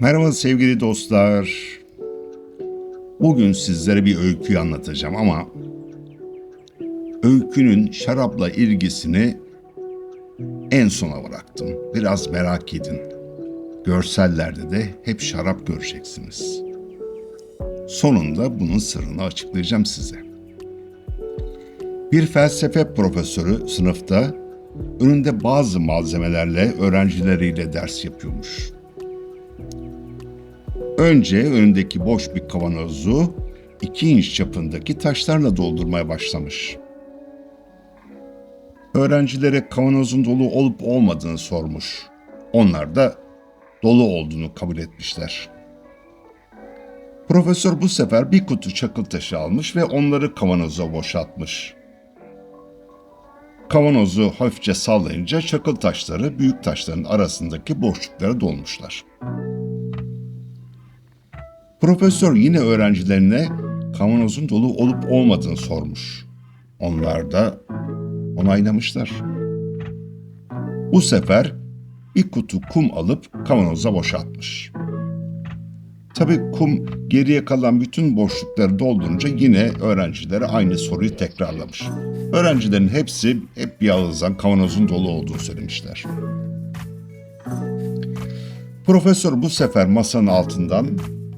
Merhaba sevgili dostlar. Bugün sizlere bir öyküyü anlatacağım ama öykünün şarapla ilgisini en sona bıraktım. Biraz merak edin. Görsellerde de hep şarap göreceksiniz. Sonunda bunun sırrını açıklayacağım size. Bir felsefe profesörü sınıfta önünde bazı malzemelerle öğrencileriyle ders yapıyormuş. Önce önündeki boş bir kavanozu iki inç çapındaki taşlarla doldurmaya başlamış. Öğrencilere kavanozun dolu olup olmadığını sormuş. Onlar da dolu olduğunu kabul etmişler. Profesör bu sefer bir kutu çakıl taşı almış ve onları kavanoza boşaltmış. Kavanozu hafifçe sallayınca çakıl taşları büyük taşların arasındaki boşluklara dolmuşlar. Profesör yine öğrencilerine kavanozun dolu olup olmadığını sormuş. Onlar da onaylamışlar. Bu sefer bir kutu kum alıp kavanoza boşaltmış. Tabii kum geriye kalan bütün boşlukları doldurunca yine öğrencilere aynı soruyu tekrarlamış. Öğrencilerin hepsi hep bir ağızdan kavanozun dolu olduğunu söylemişler. Profesör bu sefer masanın altından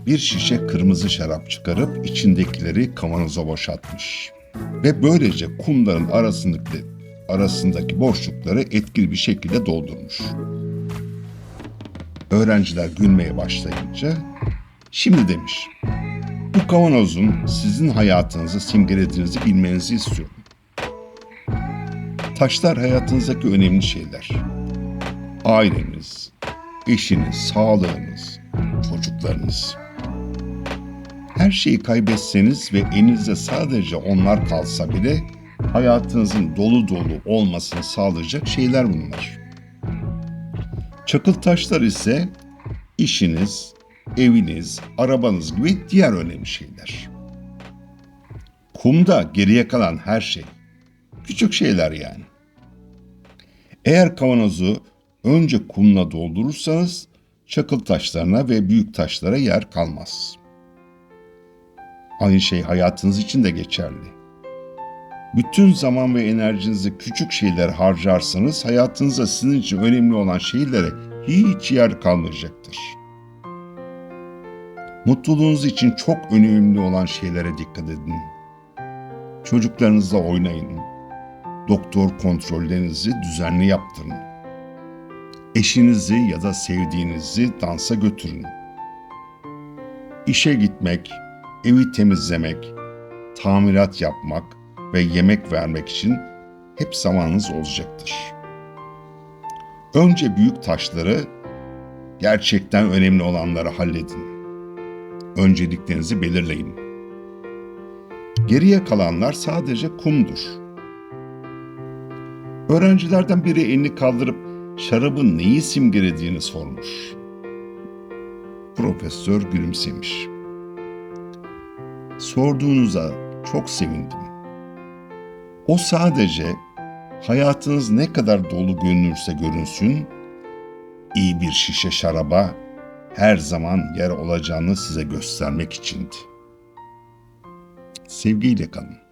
bir şişe kırmızı şarap çıkarıp içindekileri kavanoza boşaltmış. Ve böylece kumların arasındaki, arasındaki boşlukları etkili bir şekilde doldurmuş. Öğrenciler gülmeye başlayınca şimdi demiş bu kavanozun sizin hayatınızı simgelediğinizi bilmenizi istiyorum. Taşlar hayatınızdaki önemli şeyler. Aileniz, eşiniz, sağlığınız, çocuklarınız. Her şeyi kaybetseniz ve elinizde sadece onlar kalsa bile hayatınızın dolu dolu olmasını sağlayacak şeyler bunlar. Çakıl taşlar ise işiniz, eviniz, arabanız gibi diğer önemli şeyler. Kumda geriye kalan her şey. Küçük şeyler yani. Eğer kavanozu önce kumla doldurursanız çakıl taşlarına ve büyük taşlara yer kalmaz. Aynı şey hayatınız için de geçerli. Bütün zaman ve enerjinizi küçük şeyler harcarsanız hayatınızda sizin için önemli olan şeylere hiç yer kalmayacaktır. Mutluluğunuz için çok önemli olan şeylere dikkat edin. Çocuklarınızla oynayın. Doktor kontrollerinizi düzenli yaptırın. Eşinizi ya da sevdiğinizi dansa götürün. İşe gitmek, evi temizlemek, tamirat yapmak ve yemek vermek için hep zamanınız olacaktır. Önce büyük taşları, gerçekten önemli olanları halledin. Önceliklerinizi belirleyin. Geriye kalanlar sadece kumdur. Öğrencilerden biri elini kaldırıp şarabın neyi simgelediğini sormuş. Profesör gülümsemiş. Sorduğunuza çok sevindim. O sadece hayatınız ne kadar dolu görünürse görünsün, iyi bir şişe şaraba her zaman yer olacağını size göstermek içindi. Sevgiyle kalın.